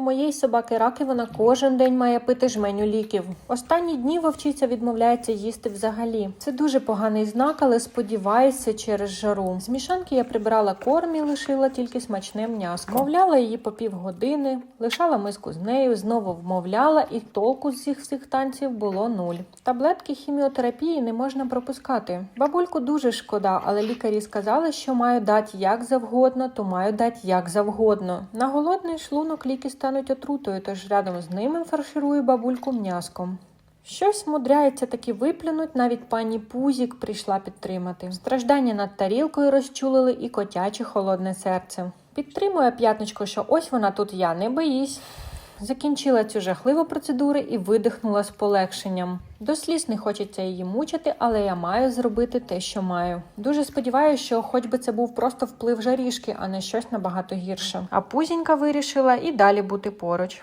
У моєї собаки раки вона кожен день має пити жменю ліків. Останні дні вовчиця відмовляється їсти взагалі. Це дуже поганий знак, але сподіваюся через жару. З мішанки я прибрала корм і лишила тільки смачне м'яско. Вмовляла її по півгодини, лишала миску з нею, знову вмовляла, і толку з цих всіх танців було нуль. Таблетки хіміотерапії не можна пропускати. Бабульку дуже шкода, але лікарі сказали, що маю дати як завгодно, то маю дати як завгодно. На голодний шлунок ліки стануть отрутою, тож рядом з ними фарширую бабульку м'яском. Щось мудряється таки виплюнуть, навіть пані Пузік прийшла підтримати. Страждання над тарілкою розчулили і котяче холодне серце. Підтримує п'ятничко, що ось вона тут я, не боїсь. Закінчила цю жахливу процедуру і видихнула з полегшенням. До сліз не хочеться її мучити, але я маю зробити те, що маю. Дуже сподіваюся, що хоч би це був просто вплив жарішки, а не щось набагато гірше. А пузінька вирішила і далі бути поруч.